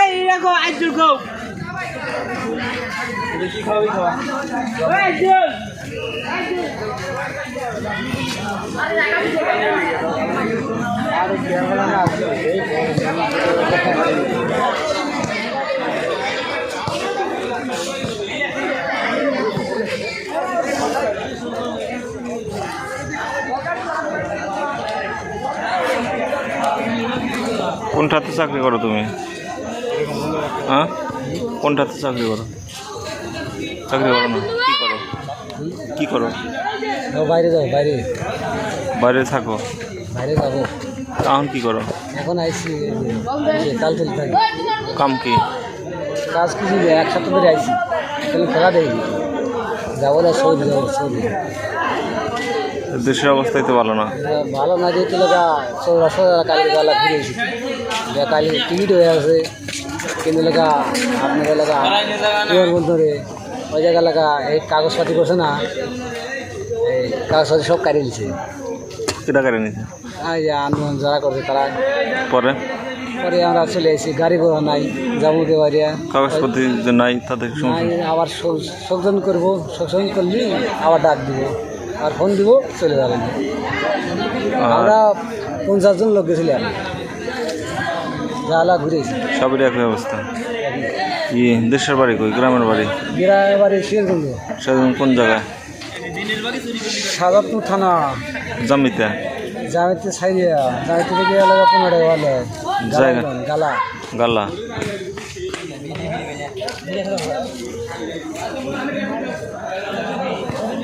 এই দেখো আইজুল খাও কি খাওয়াবি খাওয়া আইজুল কোনটাতে চাকরি করো তুমি? হ্যাঁ? কোনটাতে চাকরি করো? চাকরি করো না। কি করো? কি করো? বাইরে যাও বাইরে। বাইরে থাকো। বাইরে যাব। এখন কি করো? এখন আইসি তাল তুলি থাকি। কাম কি? কাজ কিছু নেই এক সপ্তাহ ধরে আইসি। তাহলে খেলা দেয়নি যাব না সৌদি যাব সৌদি। দেশের অবস্থাই তো ভালো না। ভালো না যেহেতু সৌরাষ্ট্র কালী গালা ফিরে এসেছি যে কালী টিকিট হয়ে আছে কিন্তু লাগা আপনার লাগা বিমানবন্দরে ওই জায়গা লাগা এই কাগজপাতি করছে না এই কাগজপাতি সব কাটিয়ে দিছে। কেটা কেটে নিছে? এই যে আন্দোলন যারা করছে তারা। পরে? পরে আমরা চলে এসেছি গাড়ি ঘোড়া নাই যাব দেওয়ারিয়া। কাগজপত্র নাই তাদের আবার শোষণ করব শোষণ করলে আবার ডাক দিব। আর ফোন দিব চলে যাবেন আমরা পঞ্চাশ জন লোক গেছিলাম। জালা ঘুরেছি সবের একই অবস্থা। ই দেশের বাড়ি কই? গ্রামের বাড়ি? গেরা এবারে শিয়ারগঞ্জ সেদিন কোন জায়গায়? সাদাতপুর থানা। জামিতে? জামিতে সাইরিয়া জামিতে থেকে এলাকা পনেরো জায়গা। গালা গাল্লা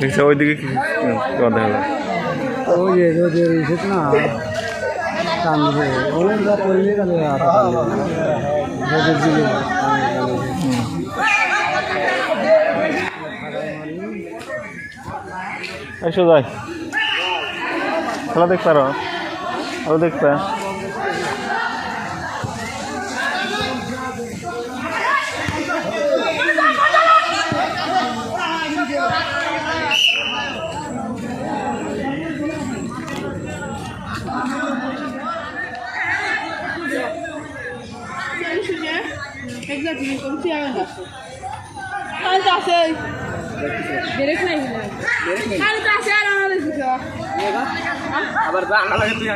দেখছ ওইদিকে কি কথা ওই যে রোদের ইসেত না টানবে ওই যা গেলে রোদের দিকে এসো যাই খেলা দেখতে পারো? আরও দেখতে। Exactly, como se anda. Kan ta se. Gerek নাই. Kan ta se আর আমাদের। আবার আনা লাগে তুই